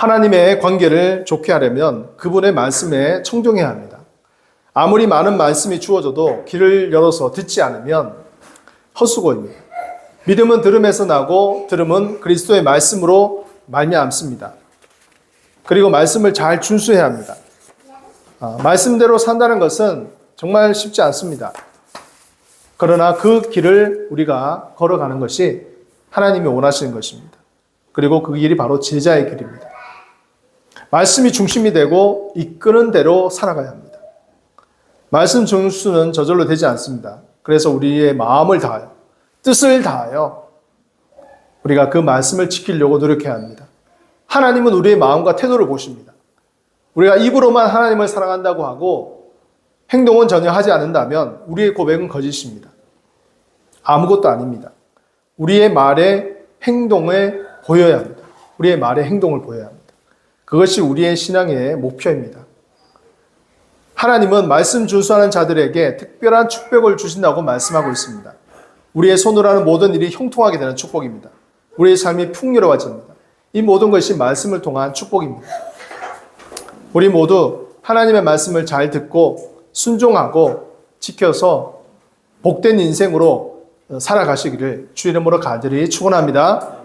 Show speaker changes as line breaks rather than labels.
하나님의 관계를 좋게 하려면 그분의 말씀에 청종해야 합니다. 아무리 많은 말씀이 주어져도 귀를 열어서 듣지 않으면 헛수고입니다. 믿음은 들음에서 나고 들음은 그리스도의 말씀으로 말미암습니다. 그리고 말씀을 잘 준수해야 합니다. 아, 말씀대로 산다는 것은 정말 쉽지 않습니다. 그러나 그 길을 우리가 걸어가는 것이 하나님이 원하시는 것입니다. 그리고 그 길이 바로 제자의 길입니다. 말씀이 중심이 되고 이끄는 대로 살아가야 합니다. 말씀 준수는 저절로 되지 않습니다. 그래서 우리의 마음을 다하여, 뜻을 다하여 우리가 그 말씀을 지키려고 노력해야 합니다. 하나님은 우리의 마음과 태도를 보십니다. 우리가 입으로만 하나님을 사랑한다고 하고 행동은 전혀 하지 않는다면 우리의 고백은 거짓입니다. 아무것도 아닙니다. 우리의 말에 행동에 보여야 합니다. 우리의 말에 행동을 보여야 합니다. 그것이 우리의 신앙의 목표입니다. 하나님은 말씀 준수하는 자들에게 특별한 축복을 주신다고 말씀하고 있습니다. 우리의 손으로 하는 모든 일이 형통하게 되는 축복입니다. 우리의 삶이 풍요로워집니다. 이 모든 것이 말씀을 통한 축복입니다. 우리 모두 하나님의 말씀을 잘 듣고 순종하고 지켜서 복된 인생으로 살아가시기를 주 이름으로 간절히 축원합니다.